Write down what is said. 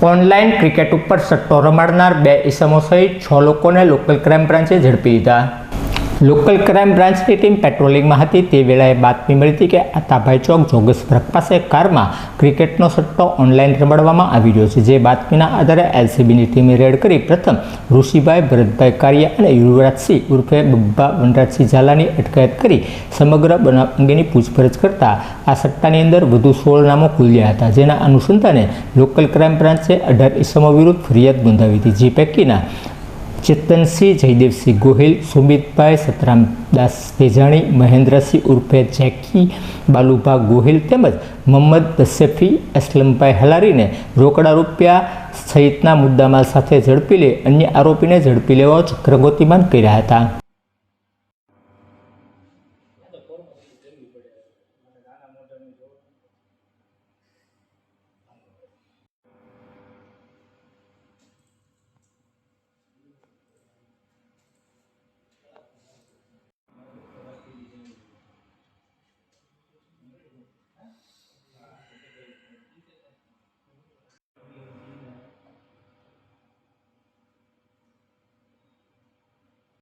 Online cricket ઉપર સટ્ટો રમાડનાર બે ઇસમો સહિત છ લોકોને લોકલ ક્રાઇમ બ્રાન્ચે ઝડપી લીધા. લોકલ ક્રાઇમ બ્રાન્ચની ટીમ પેટ્રોલિંગમાં હતી. તે વેળાએ બાતમી મળી હતી કે આતાભાઈ ચોક જોગસ બ્રક પાસે કારમાં ક્રિકેટનો સટ્ટો ઓનલાઈન રમાડવામાં આવી રહ્યો છે. જે બાતમીના આધારે એલસીબીની ટીમે રેડ કરી પ્રથમ ઋષિભાઈ ભરતભાઈ કારિયા અને યુવરાજસિંહ ઉર્ફે બબ્બા વનરાજસિંહ ઝાલાની અટકાયત કરી સમગ્ર બનાવ અંગેની પૂછપરછ કરતા આ સટ્ટાની અંદર વધુ સોળ નામો ખુલ્યા હતા. જેના અનુસંધાને લોકલ ક્રાઇમ બ્રાન્ચે અઢાર ઇસમો વિરુદ્ધ ફરિયાદ નોંધાવી હતી. જે પૈકીના ચેતનસિંહ જયદેવસિંહ ગોહિલ, સુમિતભાઈ સતરામદાસ તેજાણી, મહેન્દ્રસિંહ ઉર્ફે જેકી બાલુભા ગોહિલ તેમજ મોહમ્મદ દસેફી અસલમભાઈ હલારીને રોકડા રૂપિયા સહિતના મુદ્દામાલ સાથે ઝડપી લે, અન્ય આરોપીને ઝડપી લેવા ચક્રગોતીમાન કર્યા હતા.